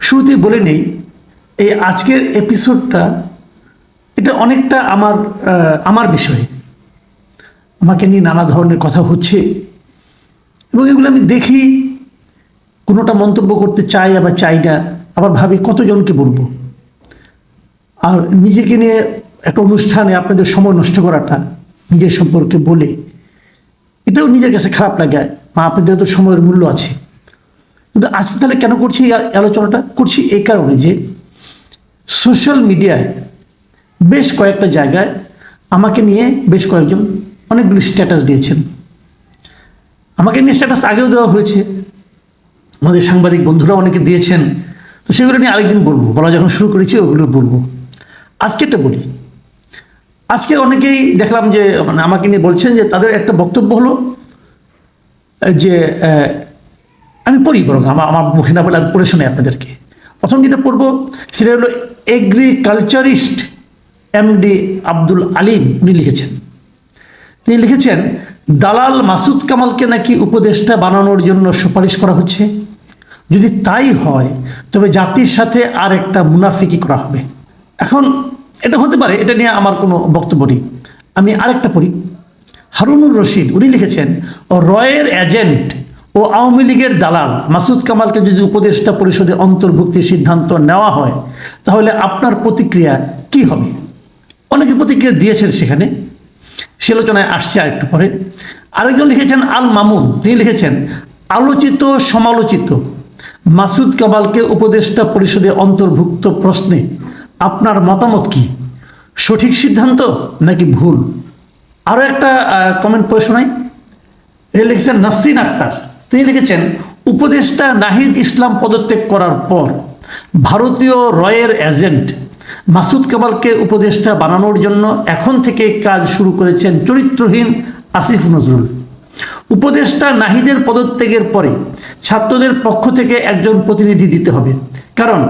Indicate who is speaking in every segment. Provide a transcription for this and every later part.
Speaker 1: শুরুতেই বলে নেই, এই আজকের এপিসোডটা এটা অনেকটা আমার আমার বিষয়ে। আমাকে নিয়ে নানা ধরনের কথা হচ্ছে এবং এগুলো আমি দেখি, কোনোটা মন্তব্য করতে চাই আবার চাই না, আবার ভাবি কতজনকে বলব। আর নিজেকে নিয়ে একটা অনুষ্ঠানে আপনাদের সময় নষ্ট করাটা নিজের সম্পর্কে বলে, এটাও নিজের কাছে খারাপ লাগে। মা, আপনাদের তো সময়ের মূল্য আছে। কিন্তু আজকে তাহলে কেন করছি আলোচনাটা? করছি এই কারণে যে সোশ্যাল মিডিয়ায় বেশ কয়েকটা জায়গায় আমাকে নিয়ে বেশ কয়েকজন অনেকগুলি স্ট্যাটাস দিয়েছেন। আমাকে নিয়ে স্ট্যাটাস আগেও দেওয়া হয়েছে। আমাদের সাংবাদিক বন্ধুরা অনেকে দিয়েছেন। তো সেগুলো নিয়ে আরেকদিন বলব। বলা যখন শুরু করেছি, ওগুলো বলব। আজকেরটা বলি। আজকে অনেকেই দেখলাম যে মানে আমাকে নিয়ে বলছেন যে, তাদের একটা বক্তব্য হলো, যে আমি পড়ি বরং আমার আমার মুখে না বলে আমি পড়ে শোনাই আপনাদেরকে। প্রথম যেটা পড়ব সেটা হলো এগ্রিকালচারিস্ট এমডি আব্দুল আলিম, উনি লিখেছেন। তিনি লিখেছেন, দালাল মাসুদ কামালকে নাকি উপদেষ্টা বানানোর জন্য সুপারিশ করা হচ্ছে? যদি তাই হয়, তবে জাতির সাথে আর একটা মুনাফিকি করা হবে। এখন এটা হতে পারে, এটা নিয়ে আমার কোনো বক্তব্য নেই। আমি আরেকটা পড়ি। হারুনুর রশিদ, উনি লিখেছেন রয়ের এজেন্ট ও আওয়ামী লীগের দালাল মাসুদ কামালকে যদি উপদেষ্টা পরিষদে অন্তর্ভুক্তির সিদ্ধান্ত নেওয়া হয়, তাহলে আপনার প্রতিক্রিয়া কি হবে? অনেকে প্রতিক্রিয়া দিয়েছেন সেখানে। সে আলোচনায় আসছে আরেকটু পরে। আরেকজন লিখেছেন আল মামুন। তিনি লিখেছেন, আলোচিত, সমালোচিত। মাসুদ কামালকে উপদেষ্টা পরিষদে অন্তর্ভুক্ত প্রশ্নে আপনার মতামত কি? সঠিক সিদ্ধান্ত নাকি ভুল? আরও একটা কমেন্ট পড়ে শোনাই। এটা লিখেছেন, নাসরিন আক্তার তিনি লিখেছেন, উপদেষ্টা নাহিদ ইসলাম পদত্যাগ করার পর ভারতীয় রয়ের এজেন্ট মাসুদ কামালকে উপদেষ্টা বানানোর জন্য এখন থেকে কাজ শুরু করেছেন চরিত্রহীন আসিফ নজরুল। উপদেষ্টা নাহিদের পদত্যাগের পরে ছাত্রদের পক্ষ থেকে একজন প্রতিনিধি দিতে হবে। কারণ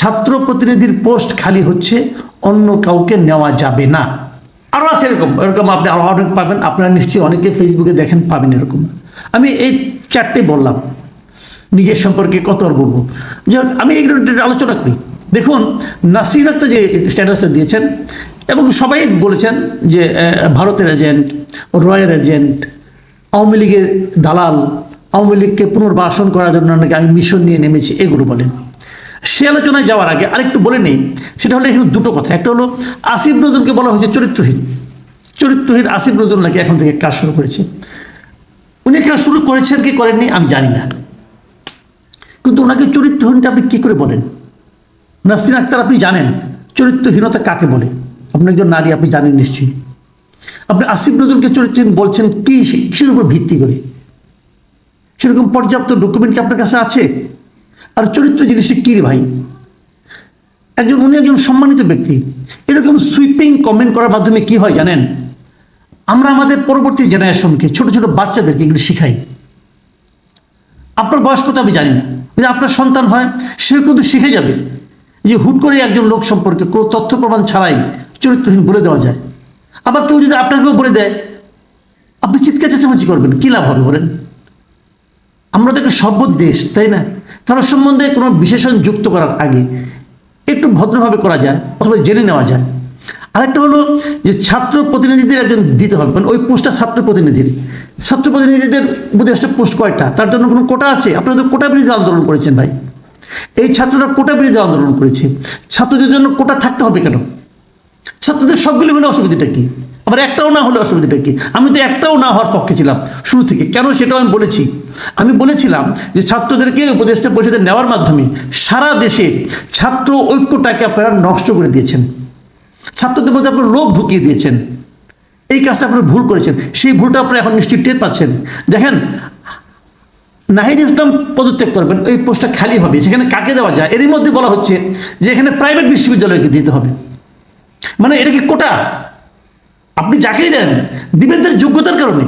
Speaker 1: ছাত্র প্রতিনিধির পোস্ট খালি হচ্ছে, অন্য কাউকে নেওয়া যাবে না। আরও আছে এরকম এরকম আপনি আরও অনেক পাবেন, আপনারা নিশ্চয়ই অনেকে ফেসবুকে দেখেন, পাবেন এরকম। আমি এই চারটে বললাম। নিজের সম্পর্কে কত আর বলব? যাই আমি এগুলো আলোচনা করি। দেখুন নাসির আক্তার যে স্ট্যাটাসটা দিয়েছেন এবং সবাই বলেছেন যে ভারতের এজেন্ট রয়ের এজেন্ট আওয়ামী লীগের দালাল, আওয়ামী লীগকে পুনর্বাসন করার জন্য নাকি আমি মিশন নিয়ে নেমেছি, এগুলো বলেন। সে আলোচনায় যাওয়ার আগে আরেকটু বলে নেই, সেটা হলো এখানে দুটো কথা। একটা হলো, আসিফ নজরুলকে বলা হয়েছে চরিত্রহীন। চরিত্রহীন আসিফ নজরুল নাকি এখন থেকে কাজ শুরু করেছে। উনি কাজ শুরু করেছেন, কি করেননি আমি জানি না। কিন্তু ওনাকে চরিত্রহীনটা আপনি কী করে বলেন? নাসরিন আক্তার আপনি জানেন, চরিত্রহীনতা কাকে বলে? আপনি একজন নারী, আপনি জানেন নিশ্চয়ই। আপনি আসিফ নজরুলকে চরিত্রহীন বলছেন, কি কিসের উপর ভিত্তি করে? সেরকম পর্যাপ্ত ডকুমেন্ট কি আপনার কাছে আছে? আর চরিত্র জিনিসটা কী রে ভাই? একজন উনি একজন সম্মানিত ব্যক্তি। এরকম সুইপিং কমেন্ট করার মাধ্যমে কি হয় জানেন? আমরা আমাদের পরবর্তী জেনারেশনকে ছোট ছোট বাচ্চাদেরকে এগুলো শিখাই। আপনার বয়স কত আমি জানি না। যদি আপনার সন্তান হয়, সে কিন্তু শিখে যাবে যে হুট করে একজন লোক সম্পর্কে কোনো তথ্য প্রমাণ ছাড়াই চরিত্রহীন বলে দেওয়া যায়। আবার কেউ যদি আপনাকেও বলে দেয়, আপনি চিৎকার চেঁচামেচি করবেন, কী লাভ হবে বলেন? আমরা তো একটা দেশ, তাই না? কারোর সম্বন্ধে কোনো বিশেষণ যুক্ত করার আগে একটু ভদ্রভাবে করা যায়, অথবা জেনে নেওয়া যায়। আরেকটা হলো যে ছাত্র প্রতিনিধিদের একজন দিতে হবে। মানে ওই পোস্টটা ছাত্র প্রতিনিধির। ছাত্র প্রতিনিধিদের উপদেষ্টা পোস্ট কয়টা? তার জন্য কোনো কোটা আছে? আপনারা তো কোটা বিরোধী আন্দোলন করেছেন ভাই। এই ছাত্ররা কোটা বিরোধী আন্দোলন করেছে। ছাত্রদের জন্য কোটা থাকতে হবে কেন? ছাত্রদের সবগুলি হলে অসুবিধাটা কি? আবার একটাও না হলে অসুবিধাটা কি? আমি তো একটাও না হওয়ার পক্ষে ছিলাম শুরু থেকে। কেন সেটাও আমি বলেছি? আমি বলেছিলাম যে ছাত্রদেরকে উপদেষ্টা পরিষদে নেওয়ার মাধ্যমে সারা দেশে ছাত্র ঐক্যটাকে আপনারা নষ্ট করে দিয়েছেন। ছাত্রদের মধ্যে আপনার লোভ ঢুকিয়ে দিয়েছেন। এই কাজটা আপনারা ভুল করেছেন। সেই ভুলটা আপনারা এখন নিশ্চয়ই টের পাচ্ছেন। দেখেন, নাহিদ ইসলাম পদত্যাগ করবেন ওই পোস্টটা খালি হবে। সেখানে কাকে দেওয়া যায়? এরই মধ্যে বলা হচ্ছে যে এখানে প্রাইভেট বিশ্ববিদ্যালয়কে দিতে হবে। মানে এটা কি কোটা? আপনি যাকেই দেন, দিবেন তার যোগ্যতার কারণে।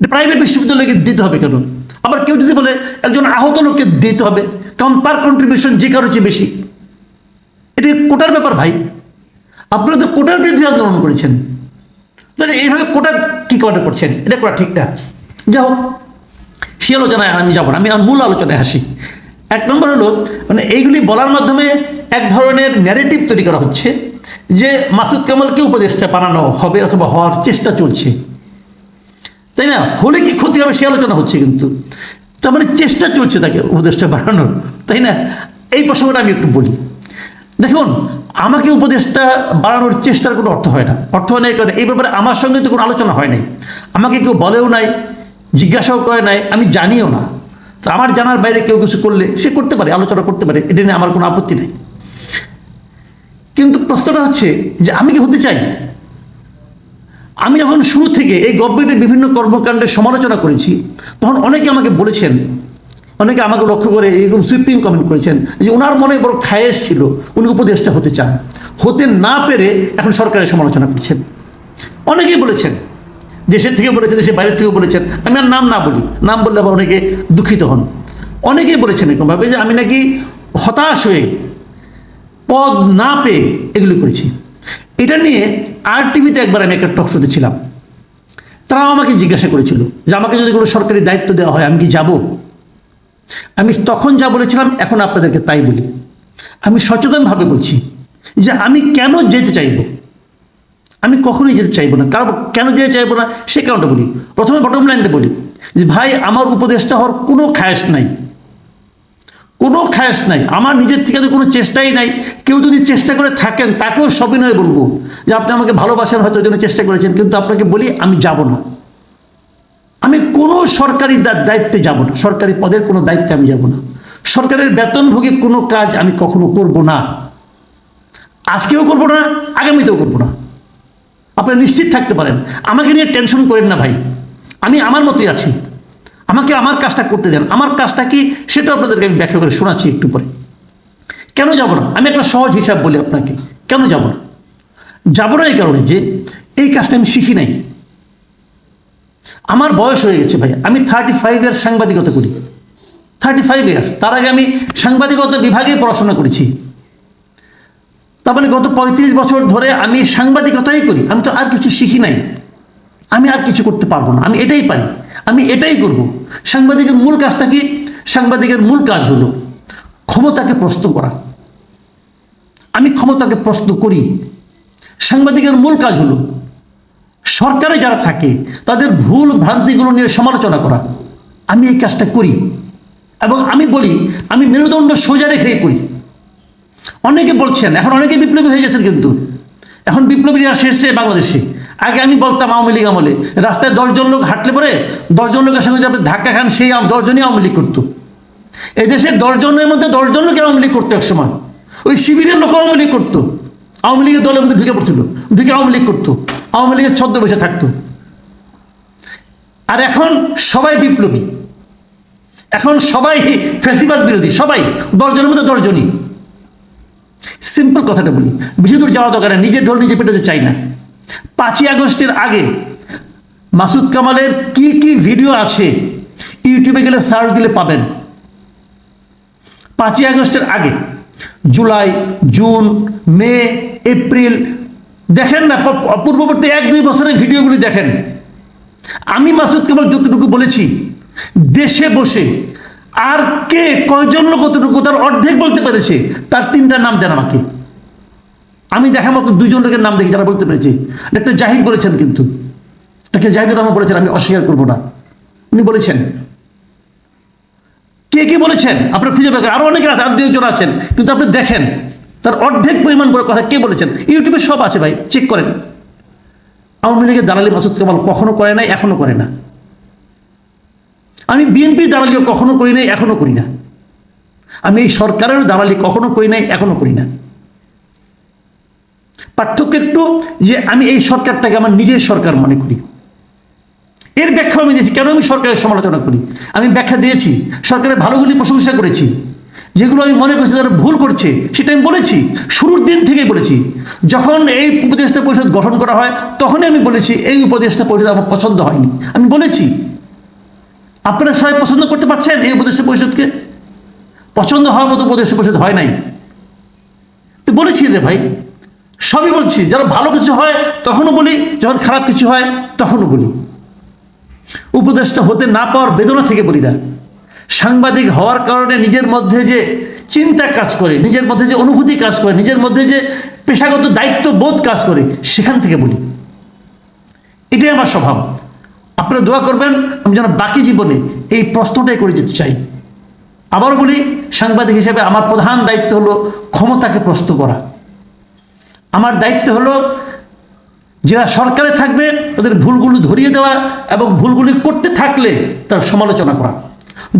Speaker 1: প্রাইভেট বিশ্ববিদ্যালয়কে দিতে হবে কেন? আবার কেউ যদি বলে একজন আহত লোককে দিতে হবে, কারণ তার কন্ট্রিবিউশন যে কারও চেয়ে বেশি। এটা কোটার ব্যাপার ভাই? আপনারা তো কোটার বিরুদ্ধে আন্দোলন করেছেন। তাহলে এইভাবে কোটা কী কটা করছেন? এটা করা ঠিক না। যাই হোক, সে আলোচনায় আমি যাব না, আমি মূল আলোচনায় আসি। এক নম্বর হলো মানে এইগুলি বলার মাধ্যমে এক ধরনের ন্যারেটিভ তৈরি করা হচ্ছে যে মাসুদ কামালকে উপদেষ্টা বানানো হবে অথবা হওয়ার চেষ্টা চলছে। তাই না? হলে কি ক্ষতি হবে সে আলোচনা হচ্ছে কিন্তু। তার মানে চেষ্টা চলছে তাকে উপদেষ্টা বানানোর, তাই না? এই প্রসঙ্গটা আমি একটু বলি। দেখুন আমাকে উপদেশটা বাড়ানোর চেষ্টার কোনো অর্থ হয় না। অর্থ হয় কারণ। এই ব্যাপারে আমার সঙ্গে তো কোনো আলোচনা হয় নাই। আমাকে কেউ বলেও নাই, জিজ্ঞাসাও করে নাই, আমি জানিও না। তো আমার জানার বাইরে কেউ কিছু করলে সে করতে পারে, আলোচনা করতে পারে, এটা নিয়ে আমার কোনো আপত্তি নেই। কিন্তু প্রশ্নটা হচ্ছে যে আমি কি হতে চাই? আমি যখন শুরু থেকে এই গভর্নমেন্টের বিভিন্ন কর্মকাণ্ডের সমালোচনা করেছি, তখন অনেকে আমাকে বলেছেন অনেকে আমাকে লক্ষ্য করে এরকম সুইপিং কমেন্ট করেছেন যে ওনার মনে বড় খায়েশ ছিল, উনি উপদেষ্টা হতে চান। হতে না পেরে এখন সরকারের সমালোচনা করছেন। অনেকেই বলেছেন, দেশের থেকে বলেছেন, দেশের বাইরের থেকে বলেছেন, আমি আর নাম না বলি, নাম বললে আবার অনেকে দুঃখিত হন। অনেকেই বলেছেন এরকমভাবে যে আমি নাকি হতাশ হয়ে পদ না পেয়ে এগুলি করেছি। এটা নিয়ে আর টিভিতে একবার আমি একটা টক শোতে ছিলাম তারাও আমাকে জিজ্ঞাসা করেছিল যে আমাকে যদি কোনো সরকারি দায়িত্ব দেওয়া হয় আমি কি যাব? আমি তখন যা বলেছিলাম, এখন আপনাদেরকে তাই বলি। আমি সচেতনভাবে বলছি যে আমি কেন যেতে চাইব? আমি কখনোই যেতে চাইব না। কারণ কেন যেতে চাইব না, সে কারণটা বলি। প্রথমে বটম লাইনটা বলি যে, ভাই, আমার উপদেশটা হওয়ার কোনো খায়াস নাই। কোনো খায়াস নাই। আমার নিজের থেকে তো কোনো চেষ্টাই নাই। কেউ যদি চেষ্টা করে থাকেন, তাকেও সবিনয় বলব যে, আপনি আমাকে ভালোবাসেন, হয়তো জন্য চেষ্টা করেছেন, কিন্তু আপনাকে বলি, আমি যাব না। আমি কোনো সরকারি দায়িত্বে যাব না। সরকারি পদের কোনো দায়িত্বে আমি যাব না। সরকারের বেতনভোগী কোনো কাজ আমি কখনো করব না। আজকেও করব না, আগামীতেও করব না। আপনারা নিশ্চিত থাকতে পারেন। আমাকে নিয়ে টেনশন করেন না ভাই। আমি আমার মতোই আছি। আমাকে আমার কাজটা করতে দেন। আমার কাজটা কি সেটা আপনাদেরকে আমি ব্যাখ্যা করে শোনাচ্ছি একটু পরে। কেন যাব না? আমি একটা সহজ হিসাব বলি আপনাকে। কেন যাব না? যাব না এই কারণে যে এই কাজটা আমি শিখি নাই। আমার বয়স হয়ে গেছে ভাই, আমি থার্টি ফাইভ ইয়ার্স সাংবাদিকতা করি। থার্টি ফাইভ ইয়ার্স তার আগে আমি সাংবাদিকতা বিভাগে পড়াশোনা করেছি। তার মানে গত পঁয়ত্রিশ বছর ধরে আমি সাংবাদিকতাই করি, আমি তো আর কিছু শিখি নাই। আমি আর কিছু করতে পারব না, আমি এটাই পারি, আমি এটাই করব। সাংবাদিকের মূল কাজটা কি? সাংবাদিকের মূল কাজ হলো ক্ষমতাকে প্রশ্ন করা। আমি ক্ষমতাকে প্রশ্ন করি। সাংবাদিকের মূল কাজ হলো সরকারে যারা থাকে, তাদের ভুল ভ্রান্তিগুলো নিয়ে সমালোচনা করা। আমি এই কাজটা করি। এবং আমি বলি, আমি মেরুদণ্ড সোজা রেখে করি। অনেকে বলছেন, এখন অনেকে বিপ্লবী হয়ে গেছেন কিন্তু। এখন বিপ্লবীরা শেষ বাংলাদেশে। আগে আমি বলতাম আওয়ামী লীগ আমলে, রাস্তায় দশজন লোক হাঁটলে পরে দশজন লোকের সঙ্গে যাবে ধাক্কা খান, সেই দশজনই আওয়ামী লীগ করতো। এদেশের দশজনের মধ্যে দশজন লোক আওয়ামী লীগ করতো এক সময় ওই শিবিরের লোক আওয়ামী লীগ করতো। আওয়ামী লীগের দলের মধ্যে ঢুকে পড়ছিল। ঢুকে আওয়ামী লীগ করতো। আওয়ামী লীগের ছদ্মবেশে থাকতো। আর এখন সবাই বিপ্লবী। এখন সবাই ফ্যাসিবাদ বিরোধী, সবাই দশজনের মধ্যে দশজনই। সিম্পল কথাটা বলি বেশি দূর যাওয়া দরকার নিজের ঢোল নিজে পেটাতে চাই না। পাঁচই আগস্টের আগে মাসুদ কামালের কি কি ভিডিও আছে, ইউটিউবে গেলে সার্চ দিলে পাবেন। পাঁচই আগস্টের আগে, জুলাই, জুন, মে, এপ্রিল দেখেন না পূর্ববর্তী এক, দুই বছরের ভিডিওগুলি দেখেন। আমি মাসুদ কেবল যতটুকু বলেছি, দেশে বসে আর কে কয়জন কতটুকু তার অর্ধেক বলতে পেরেছে, তার তিনটার নাম দেন আমাকে। আমি দেখা মতো দুইজন লোকের নাম দেখি যারা বলতে পেরেছি। একটা জাহিদ বলেছেন কিন্তু। একটা জাহিদুর রহমান বলেছেন, আমি অস্বীকার করব না। উনি বলেছেন, কে কে বলেছেন? আপনার খুঁজে করেন। আরও অনেকে আছে, আর দুই একজন আছেন। কিন্তু আপনি দেখেন তার অর্ধেক পরিমাণ বড় কথা কে বলেছেন? ইউটিউবে সব আছে ভাই চেক করেন। আওয়ামী লীগের দালালি মাসুদ কামাল কখনো করে নাই, এখনও করে না। আমি বিএনপির দালালিও কখনো করি নাই, এখনও করি না। আমি এই সরকারেরও দালালি কখনো করি নাই, এখনও করি না। পার্থক্য একটু যে আমি এই সরকারটাকে আমার নিজের সরকার মনে করি। এর ব্যাখ্যা আমি দিয়েছি। কেন আমি সরকারের সমালোচনা করি? আমি ব্যাখ্যা দিয়েছি, সরকারের ভালোগুলি প্রশংসা করেছি। যেগুলো আমি মনে করছি তারা ভুল করছে, সেটা আমি বলেছি, শুরুর দিন থেকেই বলেছি। যখন এই উপদেষ্টা পরিষদ গঠন করা হয়, তখনই আমি বলেছি, এই উপদেষ্টা পরিষদ আমার পছন্দ হয়নি। আমি বলেছি, আপনারা সবাই পছন্দ করতে পারছেন এই উপদেষ্টা পরিষদকে? পছন্দ হওয়ার মতো উপদেষ্টা পরিষদ হয় নাই। তো বলেছি রে ভাই, সবই বলছি, যারা ভালো কিছু হয়, তখনও বলি, যখন খারাপ কিছু হয়, তখনও বলি। উপদেশটা হতে না পাওয়ার বেদনা থেকে বলি না। সাংবাদিক হওয়ার কারণে নিজের মধ্যে যে চিন্তা কাজ করে, নিজের মধ্যে যে অনুভূতি কাজ করে, নিজের মধ্যে যে পেশাগত দায়িত্ব বোধ কাজ করে, সেখান থেকে বলি। এটাই আমার স্বভাব। আপনারা দোয়া করবেন, আমি যেন বাকি জীবনে এই প্রশ্নটাই করে যেতে চাই। আবার বলি, সাংবাদিক হিসেবে আমার প্রধান দায়িত্ব হলো ক্ষমতাকে প্রশ্ন করা। আমার দায়িত্ব হলো যারা সরকারে থাকবে, তাদের ভুলগুলো ধরিয়ে দেওয়া এবং ভুলগুলি করতে থাকলে তার সমালোচনা করা।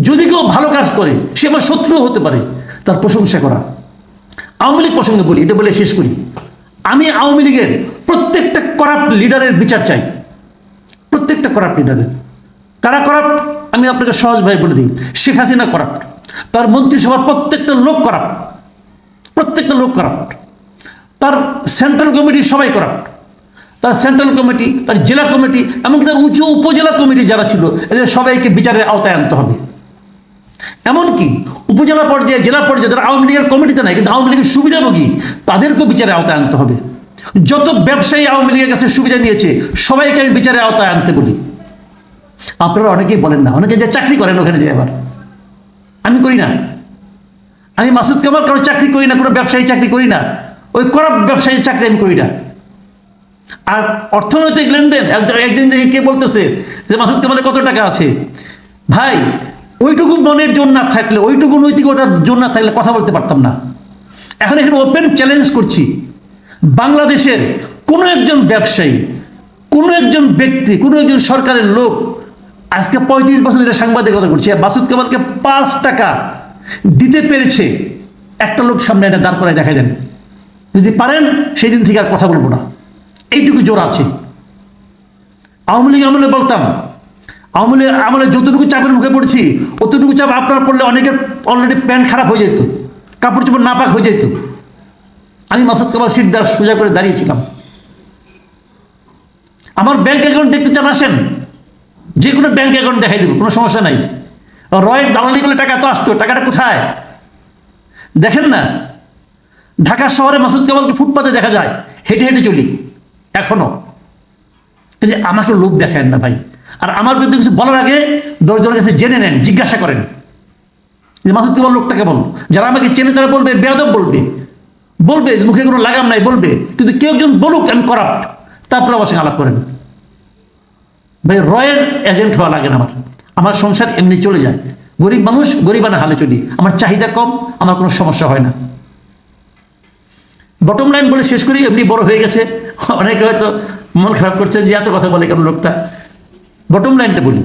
Speaker 1: যদি কেউ ভালো কাজ করে, সে আমার শত্রু হতে পারে, তার প্রশংসা করা। আওয়ামী লীগ প্রসঙ্গে বলি, এটা বলে শেষ করি। আমি আওয়ামী লীগের প্রত্যেকটা করাপ্ট লিডারের বিচার চাই। প্রত্যেকটা করাপ্ট লিডারের কারা করাপ্ট আমি আপনাকে সহজভাবে বলে দিই, শেখ হাসিনা করাপ্ট তার মন্ত্রিসভার প্রত্যেকটা লোক করাপ্ট প্রত্যেকটা লোক করাপ্ট তার সেন্ট্রাল কমিটি সবাই করাপ্ট তার সেন্ট্রাল কমিটি তার জেলা কমিটি এমনকি তার উঁচু উপজেলা কমিটি যারা ছিল, এদের সবাইকে বিচারের আওতায় আনতে হবে। এমনকি উপজেলা পর্যায়ে, জেলা পর্যায়ে যারা আওয়ামী লীগের কমিটিতে নাই, কিন্তু আওয়ামী লীগের সুবিধাভোগী, তাদেরকেও বিচারে আওতায় আনতে হবে। যত ব্যবসায়ী আওয়ামী লীগের কাছে সুবিধা নিয়েছে, সবাইকে আমি বিচারে আওতায় আনতে বলি। আপনারা অনেকেই বলেন না, অনেকে যে চাকরি করেন ওখানে যে এবার আমি করি না। আমি মাসুদ কামাল কারও চাকরি করি না, কোনো ব্যবসায়ী চাকরি করি না। ওই করাপ ব্যবসায়ী চাকরি আমি করি না। আর অর্থনৈতিক লেনদেন, একজন একদিন দেখে কে বলতেছে যে, মাসুদ কামালের কত টাকা আছে? ভাই ওইটুকু মনের জোর না থাকলে, ওইটুকু নৈতিকতার জোর না থাকলে কথা বলতে পারতাম না। এখন এখানে ওপেন চ্যালেঞ্জ করছি। বাংলাদেশের কোনো একজন ব্যবসায়ী, কোনো একজন ব্যক্তি, কোনো একজন সরকারের লোক আজকে পঁয়ত্রিশ বছর ধরে সাংবাদিকতা করছে। আর মাসুদ কামালকে পাঁচ টাকা দিতে পেরেছে, একটা লোক সামনে এটা দাঁড় করায় দেখা দেন। যদি পারেন, সেই দিন থেকে আর কথা বলব না। এইটুকু জোর আছে। আওয়ামী লীগ আমলে বলতাম আওয়ামী লীগ আমলে যতটুকু চাপের মুখে পড়ছি, অতটুকু চাপ আপনার পড়লে অনেকের অলরেডি প্যান্ট খারাপ হয়ে যেত, কাপড় চোপড় নাপাক হয়ে যেত। আমি মাসুদ কামাল দ্বার সোজা করে দাঁড়িয়েছিলাম। আমার ব্যাংক অ্যাকাউন্ট দেখতে চান আসেন যে কোনো ব্যাংক অ্যাকাউন্ট দেখাই দেবো, কোনো সমস্যা নাই। রয়ের দালালি করলে টাকা তো আসতো, টাকাটা কোথায়? দেখেন না, ঢাকা শহরে মাসুদ কামালকে ফুটপাতে দেখা যায়, হেঁটে হেঁটে চলি, এখনও। যে আমাকে লোক দেখায় না ভাই। আর আমার বিরুদ্ধে কিছু বলার আগে দশজনের কাছে জেনে নেন, জিজ্ঞাসা করেন। যে মাসুদ কামাল লোকটাকে কেমন যারা আমাকে চেনে তারা বলবে, বেয়াদব বলবে। বলবে, মুখে কোনো লাগাম নাই, বলবে। কিন্তু কেউ একজন বলুক, আমি করাপ্ট। তারপর আমার সঙ্গে আলাপ করেন। ভাই, রয়ের এজেন্ট হওয়া লাগে না আমার। আমার সংসার এমনি চলে যায়। গরিব মানুষ, গরিবানা হালে চলি। আমার চাহিদা কম, আমার কোনো সমস্যা হয় না। বটম লাইন বলে শেষ করি, এমনি বড় হয়ে গেছে। অনেকে হয়তো মন খারাপ করছে যে, এত কথা বলে কেন লোকটা? বটম লাইনটা বলি।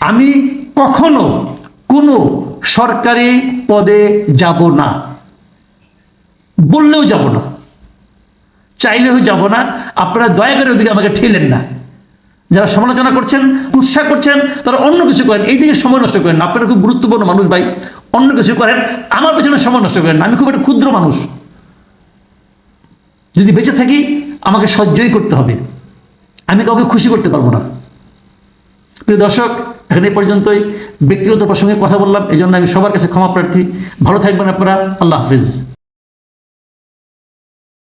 Speaker 1: আমি কখনো কোনো সরকারি পদে যাব না। বললেও যাব না। চাইলেও যাব না। আপনারা দয়া করে ওদিকে আমাকে ঠেলেন না। যারা সমালোচনা করছেন উৎসাহ করছেন, তারা অন্য কিছু করেন। এই দিকে সময় নষ্ট করেন। আপনারা খুব গুরুত্বপূর্ণ মানুষ ভাই। অন্য কিছু করেন, আমার পেছনে সময় নষ্ট করেন আমি খুব একটা ক্ষুদ্র মানুষ। যদি বেঁচে থাকি, আমাকে সহ্যই করতে হবে। আমি কাউকে খুশি করতে পারব না। প্রিয় দর্শক, এখানে পর্যন্তই। ব্যক্তিগত প্রসঙ্গে কথা বললাম এই জন্য আমি সবার কাছে ক্ষমা প্রার্থী। ভালো থাকবেন আপনারা। আল্লাহ হাফিজ।